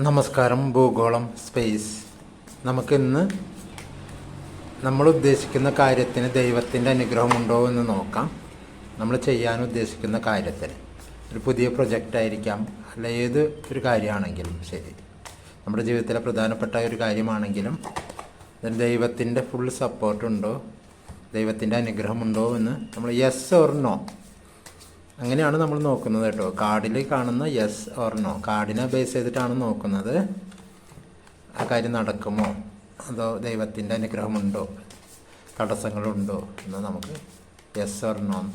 നമസ്കാരം ഭൂഗോളം സ്പേസ്. നമുക്കിന്ന് നമ്മൾ ഉദ്ദേശിക്കുന്ന കാര്യത്തിന് ദൈവത്തിന്റെ അനുഗ്രഹമുണ്ടോ എന്ന് നോക്കാം. നമ്മൾ ചെയ്യാൻ ഉദ്ദേശിക്കുന്ന കാര്യത്തിന്. ഒരു പുതിയ പ്രൊജക്റ്റ് ആയിരിക്കാം അല്ല ഏത് ഒരു കാര്യമാണെങ്കിലും. ശരി. നമ്മുടെ ജീവിതത്തിലെ പ്രധാനപ്പെട്ട ഒരു കാര്യമാണെങ്കിലും ദൈവത്തിന്റെ ഫുൾ സപ്പോർട്ടുണ്ടോ ദൈവത്തിന്റെ അനുഗ്രഹമുണ്ടോ എന്ന് നമ്മൾ യെസ് ഓർ നോ അങ്ങനെയാണ് നമ്മൾ നോക്കുന്നത് കേട്ടോ. കാർഡിൽ കാണുന്ന യെസ് ഓർ നോ കാർഡിനെ ബേസ് ചെയ്തിട്ടാണ് നോക്കുന്നത്. ആ കാര്യം നടക്കുമോ? അതോ ദൈവത്തിന്റെ അനുഗ്രഹമുണ്ടോ? തടസ്സങ്ങളുണ്ടോ? എന്ന് നമുക്ക് യെസ് ഓർ നോ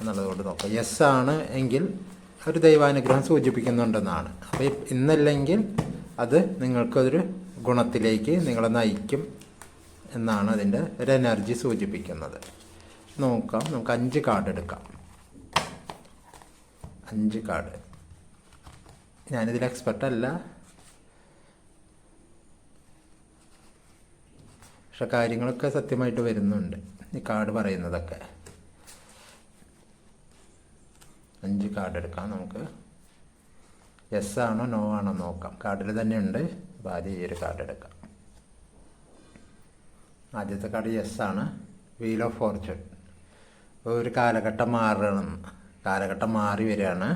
എന്നുള്ളതുകൊണ്ട് നോക്കാം. യെസ് ആണ് എങ്കിൽ ഒരു ദൈവാനുഗ്രഹം സൂചിപ്പിക്കുന്നുണ്ടെന്നാണ്. അപ്പോൾ ഇന്നല്ലെങ്കിൽ അത് നിങ്ങൾക്കൊരു ഗുണത്തിലേക്ക് നിങ്ങളെ നയിക്കും എന്നാണ് അതിന്റെ ഒരു എനർജി സൂചിപ്പിക്കുന്നത്. നോക്കാം. നമുക്ക് അഞ്ച് കാർഡ് എടുക്കാം. അഞ്ച് കാർഡ്. ഞാനിതിൽ എക്സ്പെർട്ടല്ല പക്ഷെ കാര്യങ്ങളൊക്കെ സത്യമായിട്ട് വരുന്നുണ്ട്. ഈ കാർഡ് പറയുന്നതൊക്കെ. അഞ്ച് കാർഡ് എടുക്കാം നമുക്ക്. യെസ് ആണോ നോ ആണോ നോക്കാം. കാർഡിൽ തന്നെ ഉണ്ട്. അപ്പോൾ ആദ്യം ഈ ഒരു കാർഡ് എടുക്കാം. ആദ്യത്തെ കാർഡ് യെസ് ആണ്. വീൽ ഓഫ് ഫോർച്യൂൺ ഒരു കാലഘട്ടം മാറണം. കാലഘട്ടം മാറി വരികയാണ്.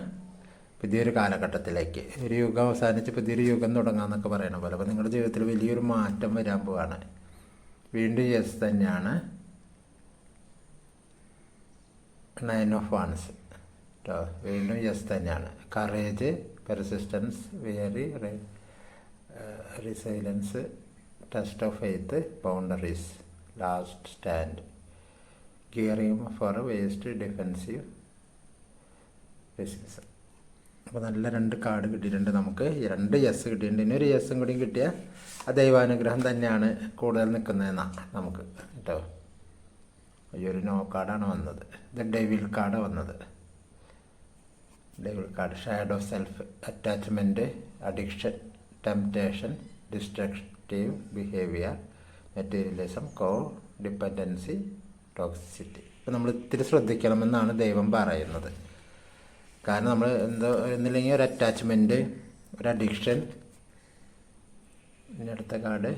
പുതിയൊരു കാലഘട്ടത്തിലേക്ക്. ഒരു യുഗം അവസാനിച്ച് പുതിയൊരു യുഗം തുടങ്ങാമെന്നൊക്കെ പറയണ പോലെ. അപ്പോൾ നിങ്ങളുടെ ജീവിതത്തിൽ വലിയൊരു മാറ്റം വരാൻ പോവാണ്. വീണ്ടും യെസ് തന്നെയാണ്. നയൻ ഓഫ് വൺസ് കേട്ടോ വീണ്ടും യെസ് തന്നെയാണ്. Courage persistence very resilience test of faith boundaries last stand gearing for waste defensive business അപ്പോൾ നല്ല രണ്ട് കാർഡ് കിട്ടിയിട്ടുണ്ട് നമുക്ക്. രണ്ട് യെസ് കിട്ടിയിട്ടുണ്ട്. ഇനി ഒരു യെസ്സും കൂടിയും കിട്ടിയാൽ ആ ദൈവാനുഗ്രഹം തന്നെയാണ് കൂടുതൽ നിൽക്കുന്നതെന്നാണ് നമുക്ക് കേട്ടോ. ഈ ഒരു നോ കാർഡാണ് വന്നത്. ഇത് ഡെവിൽ കാർഡ് വന്നത്. Devil card shadow self attachment addiction temptation destructive behaviour materialism codependency toxicity ഇപ്പം നമ്മൾ ഇത്തിരി ശ്രദ്ധിക്കണമെന്നാണ് ദൈവം പറയുന്നത്. കാരണം നമ്മൾ എന്തോ എന്നില്ലെങ്കിൽ ഒരു അറ്റാച്ച്മെന്റ് ഒരു അഡിക്ഷൻ പിന്നെ അടുത്ത കാർഡ്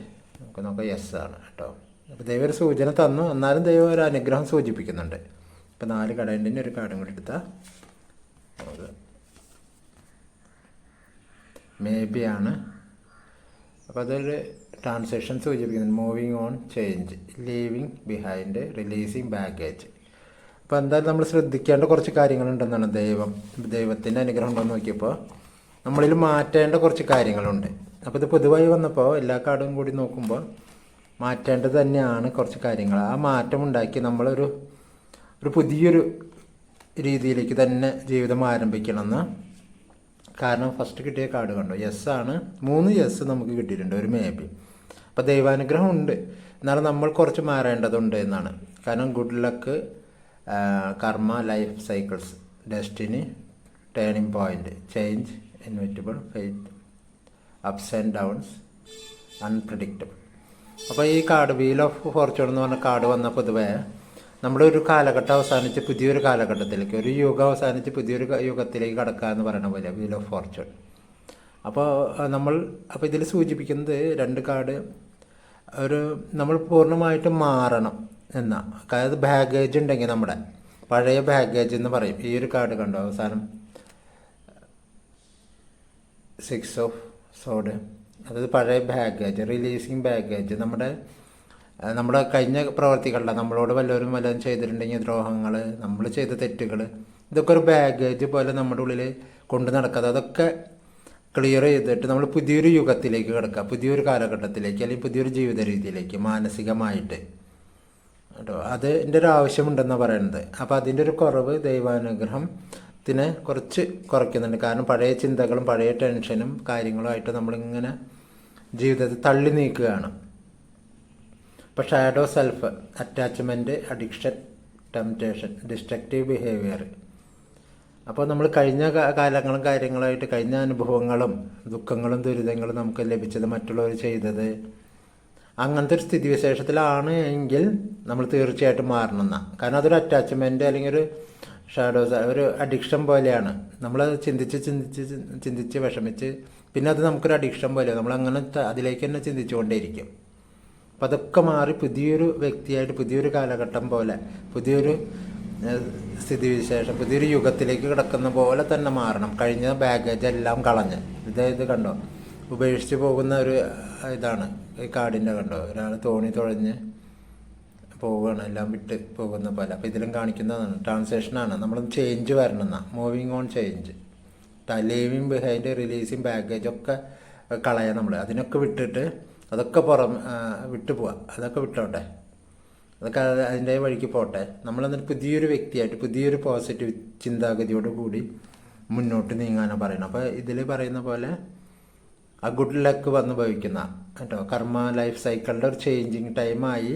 നമുക്ക് നോക്കാം. യെസ് ആണ് കേട്ടോ. അപ്പോൾ ദൈവം ഒരു സൂചന തന്നു. എന്നാലും ദൈവം ഒരു അനുഗ്രഹം സൂചിപ്പിക്കുന്നുണ്ട്. ഇപ്പം നാല് കടയുണ്ട് ഒരു കാർഡും കൂടി എടുത്താൽ മേ ബി ആണ്. അപ്പോൾ അതൊരു ട്രാൻസാക്ഷൻ സൂചിപ്പിക്കുന്നുണ്ട്. Moving on change leaving behind releasing baggage അപ്പോൾ എന്തായാലും നമ്മൾ ശ്രദ്ധിക്കേണ്ട കുറച്ച് കാര്യങ്ങളുണ്ടെന്നാണ് ദൈവം. ദൈവത്തിന്റെ അനുഗ്രഹം ഉണ്ടോ നോക്കിയപ്പോൾ നമ്മളിൽ മാറ്റേണ്ട കുറച്ച് കാര്യങ്ങളുണ്ട്. അപ്പോൾ ഇത് പൊതുവായി വന്നപ്പോൾ എല്ലാ കാർഡും കൂടി നോക്കുമ്പോൾ മാറ്റേണ്ടത് തന്നെയാണ് കുറച്ച് കാര്യങ്ങൾ. ആ മാറ്റം ഉണ്ടാക്കി നമ്മളൊരു ഒരു പുതിയൊരു രീതിയിലേക്ക് തന്നെ ജീവിതം ആരംഭിക്കണമെന്ന്. കാരണം ഫസ്റ്റ് കിട്ടിയ കാർഡ് കണ്ടോ? യെസ് ആണ്. മൂന്ന് യെസ് നമുക്ക് കിട്ടിയിട്ടുണ്ട് ഒരു മേ ബി അപ്പോൾ ദൈവാനുഗ്രഹം ഉണ്ട്. എന്നാലും നമ്മൾ കുറച്ച് മാറേണ്ടതുണ്ട് എന്നാണ്. കാരണം good luck karma life cycles destiny turning point change inevitable faith ups and downs unpredictable. അപ്പോൾ ഈ കാർഡ് വീൽ ഓഫ് ഫോർച്യൂൺ എന്ന് പറഞ്ഞ കാർഡ് വന്ന പൊതുവേ നമ്മുടെ ഒരു കാലഘട്ടം അവസാനിച്ച് പുതിയൊരു കാലഘട്ടത്തിലേക്ക് ഒരു യുഗം അവസാനിച്ച് പുതിയൊരു യുഗത്തിലേക്ക് കടക്കുക എന്ന് പറയുന്ന പോലെ വീൽ ഓഫ് ഫോർച്യൂൺ. അപ്പോൾ നമ്മൾ അപ്പോൾ ഇതിൽ സൂചിപ്പിക്കുന്നത് രണ്ട് കാർഡ് ഒരു നമ്മൾ പൂർണമായിട്ടും മാറണം. എന്നാ അതായത് ബാഗേജ് ഉണ്ടെങ്കിൽ നമ്മുടെ പഴയ ബാഗേജ് എന്ന് പറയും. ഈ ഒരു കാർഡ് കണ്ടോ അവസാനം? സിക്സ് ഓഫ് സോഡ് അതായത് പഴയ ബാഗേജ് റിലീസിങ് ബാഗേജ് നമ്മുടെ നമ്മുടെ കഴിഞ്ഞ പ്രവർത്തികളുടെ നമ്മളോട് വല്ലവരും വല്ലതും ചെയ്തിട്ടുണ്ടെങ്കിൽ ദ്രോഹങ്ങൾ നമ്മൾ ചെയ്ത തെറ്റുകൾ ഇതൊക്കെ ഒരു ബാഗേജ് പോലെ നമ്മുടെ ഉള്ളിൽ കൊണ്ട് നടക്കാതെ അതൊക്കെ ക്ലിയർ ചെയ്തിട്ട് നമ്മൾ പുതിയൊരു യുഗത്തിലേക്ക് കിടക്കുക പുതിയൊരു കാലഘട്ടത്തിലേക്ക് അല്ലെങ്കിൽ പുതിയൊരു ജീവിത രീതിയിലേക്ക് മാനസികമായിട്ട്. കേട്ടോ. അതിന്റെ ഒരു ആവശ്യമുണ്ടെന്നാണ് പറയുന്നത് അപ്പോൾ അതിന്റെ ഒരു കുറവ് ദൈവാനുഗ്രഹത്തിന് കുറച്ച് കുറയ്ക്കുന്നുണ്ട്. കാരണം പഴയ ചിന്തകളും പഴയ ടെൻഷനും കാര്യങ്ങളുമായിട്ട് നമ്മളിങ്ങനെ ജീവിതത്തിൽ തള്ളി നീക്കുകയാണ്. ഇപ്പോൾ shadow self attachment addiction temptation destructive behaviour അപ്പോൾ നമ്മൾ കഴിഞ്ഞ കാലങ്ങളും കാര്യങ്ങളായിട്ട് കഴിഞ്ഞ അനുഭവങ്ങളും ദുഃഖങ്ങളും ദുരിതങ്ങളും നമുക്ക് ലഭിച്ചത് മറ്റുള്ളവർ ചെയ്തത് അങ്ങനത്തെ ഒരു സ്ഥിതിവിശേഷത്തിലാണ് എങ്കിൽ നമ്മൾ തീർച്ചയായിട്ടും മാറണം എന്നാണ് കാരണം അതൊരു അറ്റാച്ച്മെന്റ് അല്ലെങ്കിൽ ഒരു ഷാഡോസ് ഒരു അഡിക്ഷൻ പോലെയാണ്. നമ്മൾ ചിന്തിച്ച് ചിന്തിച്ച് ചിന്തിച്ച് വിഷമിച്ച് പിന്നെ അത് നമുക്കൊരു അഡിക്ഷൻ പോലെ നമ്മൾ അങ്ങനെ അതിലേക്ക് തന്നെ ചിന്തിച്ചുകൊണ്ടേയിരിക്കും. അപ്പം അതൊക്കെ മാറി പുതിയൊരു വ്യക്തിയായിട്ട് പുതിയൊരു കാലഘട്ടം പോലെ പുതിയൊരു സ്ഥിതിവിശേഷം പുതിയൊരു യുഗത്തിലേക്ക് കിടക്കുന്ന പോലെ തന്നെ മാറണം. കഴിഞ്ഞ ബാഗേജ് എല്ലാം കളഞ്ഞ്. ഇതായത് കണ്ടോ? ഉപേക്ഷിച്ച് പോകുന്ന ഒരു ഇതാണ്. ഈ കാടിന്റെ കണ്ടോ? ഒരാൾ തോണി തുഴഞ്ഞ് പോവുകയാണ് എല്ലാം വിട്ട് പോകുന്ന പോലെ. അപ്പോൾ ഇതിലും കാണിക്കുന്നതാണ്. ട്രാൻസാക്ഷനാണ് നമ്മൾ ചേഞ്ച് വരണം moving on change leaving behind releasing baggage ഒക്കെ കളയാം നമ്മൾ അതിനൊക്കെ വിട്ടിട്ട് അതൊക്കെ പുറം വിട്ടു പോവാം. അതൊക്കെ വിട്ടോട്ടെ. അതൊക്കെ അത് അതിന്റെ വഴിക്ക് പോട്ടെ. നമ്മൾ നമ്മളെന്നിട്ട് പുതിയൊരു വ്യക്തിയായിട്ട് പുതിയൊരു പോസിറ്റീവ് ചിന്താഗതിയോട് കൂടി മുന്നോട്ട് നീങ്ങാനാണ് പറയുന്നത് അപ്പോൾ ഇതിൽ പറയുന്ന പോലെ ആ ഗുഡ് ലക്ക് വന്ന് ഭവിക്കുന്ന കേട്ടോ. കർമ്മ ലൈഫ് സൈക്കിളിന്റെ ഒരു ചേഞ്ചിങ് ടൈമായി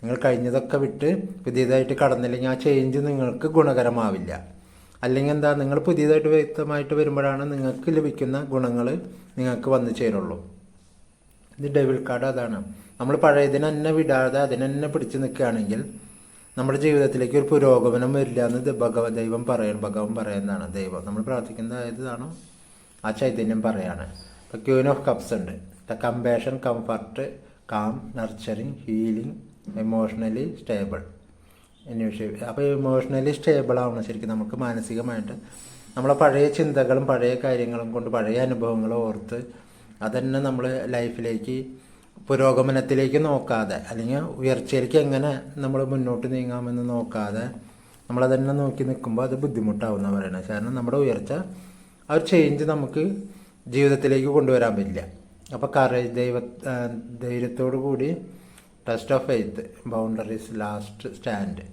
നിങ്ങൾ കഴിഞ്ഞതൊക്കെ വിട്ട് പുതിയതായിട്ട് കടന്നില്ലെങ്കിൽ ആ ചേഞ്ച് നിങ്ങൾക്ക് ഗുണകരമാവില്ല. അല്ലെങ്കിൽ എന്താ നിങ്ങൾ പുതിയതായിട്ട് വ്യക്തമായിട്ട് വരുമ്പോഴാണ് നിങ്ങൾക്ക് ലഭിക്കുന്ന ഗുണങ്ങൾ നിങ്ങൾക്ക് വന്നു ചേരുള്ളൂ. ഇത് ഡെവിൾ കാർഡ് അതാണ്. നമ്മൾ പഴയതിനെ തന്നെ വിടാതെ അതിനെ തന്നെ പിടിച്ചു നിൽക്കുകയാണെങ്കിൽ നമ്മുടെ ജീവിതത്തിലേക്ക് ഒരു പുരോഗമനം വരില്ല എന്ന് ഭഗവ ദൈവം പറയണം ഭഗവാൻ പറയുന്നതാണ് ദൈവം. നമ്മൾ പ്രാർത്ഥിക്കുന്ന ഏതാണ് ആ ചൈതന്യം പറയാണ്. ഇപ്പോൾ ക്യൂൻ ഓഫ് കപ്സ് ഉണ്ട്. The compassion comfort calm nurturing healing emotionally stable എന്നീ വിഷയം. അപ്പോൾ ഇമോഷണലി സ്റ്റേബിൾ ആവണം ശരിക്കും നമുക്ക് മാനസികമായിട്ട്. നമ്മളെ പഴയ ചിന്തകളും പഴയ കാര്യങ്ങളും കൊണ്ട് പഴയ അനുഭവങ്ങളും ഓർത്ത് അതന്നെ നമ്മൾ ലൈഫിലേക്ക് പുരോഗമനത്തിലേക്ക് നോക്കാതെ അല്ലെങ്കിൽ ഉയർച്ചയിലേക്ക് എങ്ങനെ നമ്മൾ മുന്നോട്ട് നീങ്ങാമെന്ന് നോക്കാതെ നമ്മളതന്നെ നോക്കി നിൽക്കുമ്പോൾ അത് ബുദ്ധിമുട്ടാവുന്ന പറയണത് കാരണം നമ്മുടെ ഉയർച്ച ആ ഒരു ചേഞ്ച് നമുക്ക് ജീവിതത്തിലേക്ക് കൊണ്ടുവരാൻ പറ്റില്ല. അപ്പോൾ കറേജ് ദൈവ ധൈര്യത്തോടു കൂടി test of faith boundaries last stand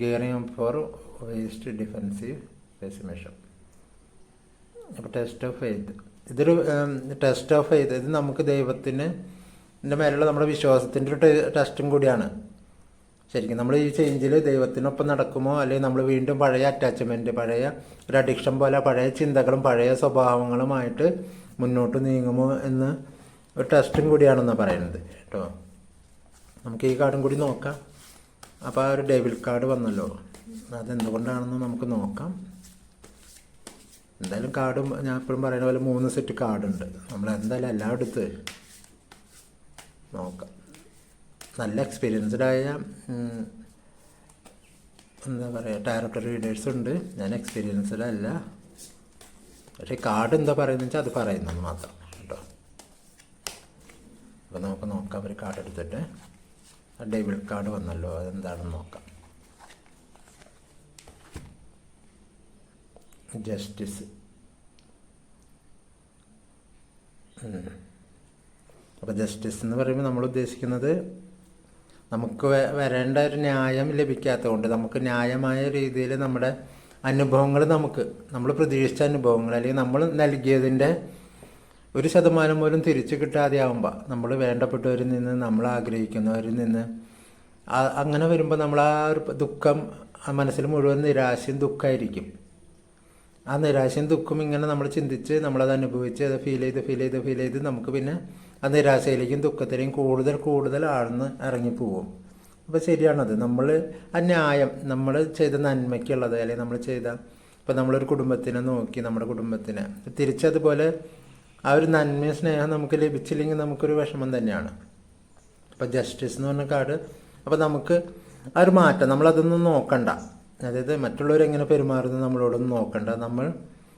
gearing for waste defensive pessimism അപ്പോൾ ടെസ്റ്റ് ഓഫ് ഫെയ്ത്ത് ഇതൊരു ടെസ്റ്റ് ഓഫ് ഫെയ്ത്ത് ഇത് നമുക്ക് ദൈവത്തിന് മേലുള്ള നമ്മുടെ വിശ്വാസത്തിന്റെ ഒരു ടെസ്റ്റും കൂടിയാണ്. ശരിക്കും നമ്മൾ ഈ ചേഞ്ചിൽ ദൈവത്തിനൊപ്പം നടക്കുമോ? അല്ലെങ്കിൽ നമ്മൾ വീണ്ടും പഴയ അറ്റാച്ച്മെന്റ് പഴയ ഒരു അഡിക്ഷൻ പോലെ പഴയ ചിന്തകളും പഴയ സ്വഭാവങ്ങളുമായിട്ട് മുന്നോട്ട് നീങ്ങുമോ എന്ന് ഒരു ടെസ്റ്റും കൂടിയാണെന്നാണ് പറയുന്നത് കേട്ടോ. നമുക്ക് ഈ കാർഡും കൂടി നോക്കാം. അപ്പോൾ ആ ഒരു ഡെബിൾ കാർഡ് വന്നല്ലോ. അതെന്തുകൊണ്ടാണെന്ന് നമുക്ക് നോക്കാം. എന്തായാലും കാർഡ് ഞാൻ എപ്പോഴും പറയുന്ന പോലെ മൂന്ന് സെറ്റ് കാർഡുണ്ട് നമ്മൾ എന്തായാലും എല്ലാം എടുത്ത് നോക്കാം. നല്ല എക്സ്പീരിയൻസ്ഡായ എന്താ പറയുക ഡയറക്ടർ റീഡേഴ്സ് ഉണ്ട്. ഞാൻ എക്സ്പീരിയൻസ്ഡ് അല്ല. പക്ഷേ കാർഡ് എന്താ പറയുന്നത് വെച്ചാൽ അത് പറയുന്നത് മാത്രം. കേട്ടോ. അപ്പോൾ നമുക്ക് നോക്കാം ഒരു കാർഡ് എടുത്തിട്ട്. ആ ഡെബിൾ കാർഡ് വന്നല്ലോ അതെന്താണെന്ന് നോക്കാം. ജസ്റ്റിസ് അപ്പോൾ ജസ്റ്റിസ് എന്ന് പറയുമ്പോൾ നമ്മൾ ഉദ്ദേശിക്കുന്നത് നമുക്ക് വരേണ്ട ഒരു ന്യായം ലഭിക്കാത്തതുകൊണ്ട് നമുക്ക് ന്യായമായ രീതിയിൽ നമ്മുടെ അനുഭവങ്ങൾ നമുക്ക് നമ്മൾ പ്രതീക്ഷിച്ച അനുഭവങ്ങൾ അല്ലെങ്കിൽ നമ്മൾ നൽകിയതിന്റെ ഒരു ശതമാനം പോലും തിരിച്ചു കിട്ടാതെ ആകുമ്പോൾ നമ്മൾ വേണ്ടപ്പെട്ടവരിൽ നിന്ന് നമ്മൾ ആഗ്രഹിക്കുന്നവരിൽ നിന്ന് അങ്ങനെ വരുമ്പോൾ നമ്മൾ ആ ഒരു ദുഃഖം മനസ്സിൽ മുഴുവൻ നിരാശയും ദുഃഖമായിരിക്കും. ആ നിരാശയും ദുഃഖം ഇങ്ങനെ നമ്മൾ ചിന്തിച്ച് നമ്മളത് അനുഭവിച്ച് അത് ഫീൽ ചെയ്ത് ഫീൽ ചെയ്ത് ഫീൽ ചെയ്ത് നമുക്ക് പിന്നെ ആ നിരാശയിലേക്കും ദുഃഖത്തിലേക്കും കൂടുതൽ കൂടുതൽ ആഴ്ന്ന് ഇറങ്ങിപ്പോവും. അപ്പോൾ ശരിയാണത്. നമ്മൾ ആ ന്യായം നമ്മൾ ചെയ്ത നന്മയ്ക്കുള്ളത് അല്ലെങ്കിൽ നമ്മൾ ചെയ്ത ഇപ്പോൾ നമ്മളൊരു കുടുംബത്തിനെ നോക്കി നമ്മുടെ കുടുംബത്തിനെ. തിരിച്ചതുപോലെ ആ ഒരു നന്മയും സ്നേഹം നമുക്ക് ലഭിച്ചില്ലെങ്കിൽ നമുക്കൊരു വിഷമം തന്നെയാണ്. അപ്പോൾ ജസ്റ്റിസ് എന്ന് പറഞ്ഞ കാർഡ് അപ്പോൾ നമുക്ക് ആ ഒരു മാറ്റം നമ്മളതൊന്നും നോക്കണ്ട. അതായത് മറ്റുള്ളവരെങ്ങനെ പെരുമാറുന്നു നമ്മളോടൊന്നും നോക്കണ്ട. നമ്മൾ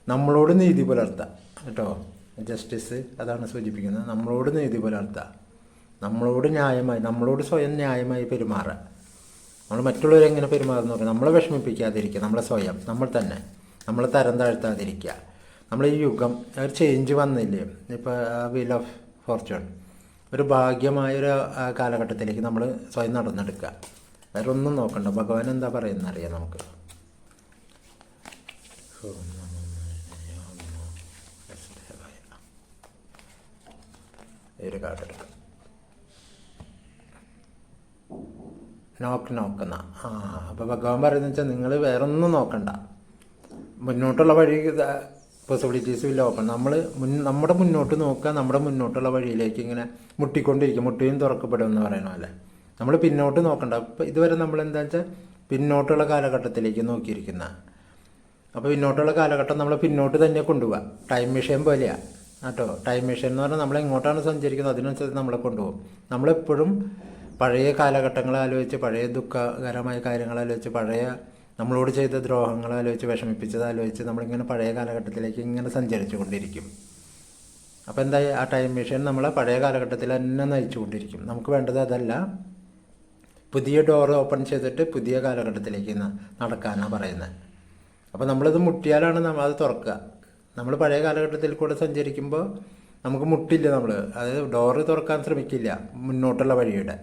നമ്മളോട് നീതി പുലർത്താം. കേട്ടോ? ജസ്റ്റിസ് അതാണ് സൂചിപ്പിക്കുന്നത്. നമ്മളോട് നീതി പുലർത്തുക നമ്മളോട് ന്യായമായി നമ്മളോട് സ്വയം ന്യായമായി പെരുമാറുക നമ്മൾ മറ്റുള്ളവരെങ്ങനെ പെരുമാറുന്നു നോക്കുക നമ്മളെ വിഷമിപ്പിക്കാതിരിക്കുക. നമ്മളെ സ്വയം നമ്മൾ തന്നെ. നമ്മളെ തരം താഴ്ത്താതിരിക്കുക. നമ്മൾ ഈ യുഗം ഒരു ചേഞ്ച് വന്നില്ലേ? ഇപ്പോൾ വീൽ ഓഫ് ഫോർച്യൂൺ ഒരു ഭാഗ്യമായ ഒരു കാലഘട്ടത്തിലേക്ക് നമ്മൾ സ്വയം നടന്നെടുക്കുക. വേറെ ഒന്നും നോക്കണ്ട. ഭഗവാൻ എന്താ പറയുന്നത് അറിയാം നമുക്ക്? ഒരു കാർഡ് എടുക്കാം. നോക്ക് നോക്കുന്ന ആ അപ്പോൾ ഭഗവാൻ പറയുന്നത് വെച്ചാൽ നിങ്ങൾ വേറെ ഒന്നും നോക്കണ്ട. മുന്നോട്ടുള്ള വഴി പോസിബിലിറ്റീസ് ഇല്ല ഓപ്പൺ നമ്മൾ മുൻ നമ്മുടെ മുന്നോട്ട് നോക്കുക നമ്മുടെ മുന്നോട്ടുള്ള വഴിയിലേക്ക് ഇങ്ങനെ മുട്ടിക്കൊണ്ടിരിക്കും. മുട്ടിയും തുറക്കപ്പെടും എന്ന് പറയണ പോലെ. നമ്മൾ പിന്നോട്ട് നോക്കണ്ട. അപ്പോൾ ഇതുവരെ നമ്മൾ എന്താ വെച്ചാൽ പിന്നോട്ടുള്ള കാലഘട്ടത്തിലേക്ക് നോക്കിയിരിക്കുന്ന. അപ്പോൾ പിന്നോട്ടുള്ള കാലഘട്ടം നമ്മൾ പിന്നോട്ട് തന്നെ കൊണ്ടുപോകാം ടൈം മെഷീൻ പോലെയാണ് കേട്ടോ ടൈം മെഷീൻ എന്ന് പറഞ്ഞാൽ നമ്മൾ എങ്ങോട്ടാണ് സഞ്ചരിക്കുന്നത്? അതിനനുസരിച്ച് നമ്മളെ കൊണ്ടുപോകും. നമ്മളെപ്പോഴും പഴയ കാലഘട്ടങ്ങൾ ആലോചിച്ച് പഴയ ദുഃഖകരമായ കാര്യങ്ങൾ ആലോചിച്ച് പഴയ നമ്മളോട് ചെയ്ത ദ്രോഹങ്ങൾ ആലോചിച്ച് വിഷമിപ്പിച്ചത് ആലോചിച്ച് നമ്മളിങ്ങനെ പഴയ കാലഘട്ടത്തിലേക്ക് ഇങ്ങനെ സഞ്ചരിച്ചു കൊണ്ടിരിക്കും അപ്പോൾ എന്തായി? ആ ടൈം മെഷീൻ നമ്മളെ പഴയ കാലഘട്ടത്തിൽ തന്നെ നയിച്ചുകൊണ്ടിരിക്കും. നമുക്ക് വേണ്ടത് അതല്ല പുതിയ ഡോർ ഓപ്പൺ ചെയ്തിട്ട് പുതിയ കാലഘട്ടത്തിലേക്ക് നടക്കാനാണ് പറയുന്നത്. അപ്പോൾ നമ്മളിത് മുട്ടിയാലാണ് നമ്മൾ അത് തുറക്കുക. നമ്മൾ പഴയ കാലഘട്ടത്തിൽ കൂടെ സഞ്ചരിക്കുമ്പോൾ നമുക്ക് മുട്ടില്ല നമ്മൾ അതായത് ഡോറ് തുറക്കാൻ ശ്രമിക്കില്ല മുന്നോട്ടുള്ള വഴിയുടെ.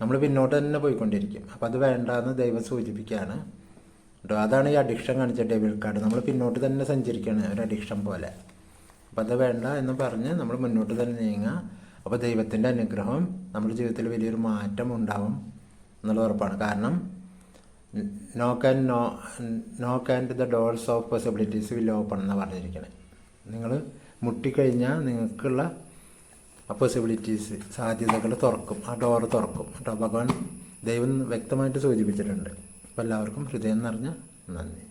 നമ്മൾ പിന്നോട്ട് തന്നെ പോയിക്കൊണ്ടിരിക്കും. അപ്പോൾ അത് വേണ്ടാന്ന് ദൈവം സൂചിപ്പിക്കുകയാണ് കേട്ടോ അതാണ് ഈ അഡിക്ഷൻ കാണിച്ച ഡെബിൾ കാർഡ്. നമ്മൾ പിന്നോട്ട് തന്നെ സഞ്ചരിക്കുകയാണ് ഒരു അഡിക്ഷൻ പോലെ. അപ്പോൾ അത് വേണ്ട എന്ന് പറഞ്ഞ് നമ്മൾ മുന്നോട്ട് തന്നെ നീങ്ങുക അപ്പോൾ ദൈവത്തിന്റെ അനുഗ്രഹം നമ്മുടെ ജീവിതത്തിൽ വലിയൊരു മാറ്റം ഉണ്ടാവും എന്നുള്ള ഉറപ്പാണ്. കാരണം knock and no knock and the doors of possibilities will open എന്ന് പറഞ്ഞിരിക്കുന്നത് നിങ്ങൾ മുട്ടിക്കഴിഞ്ഞാൽ നിങ്ങൾക്കുള്ള പോസിബിലിറ്റീസ് സാധ്യതകൾ തുറക്കും. ആ ഡോർ തുറക്കും. കേട്ടോ ഭഗവാൻ ദൈവം വ്യക്തമായിട്ട് സൂചിപ്പിച്ചിട്ടുണ്ട്. അപ്പോൾ എല്ലാവർക്കും ഹൃദയം നിറഞ്ഞ നന്ദി.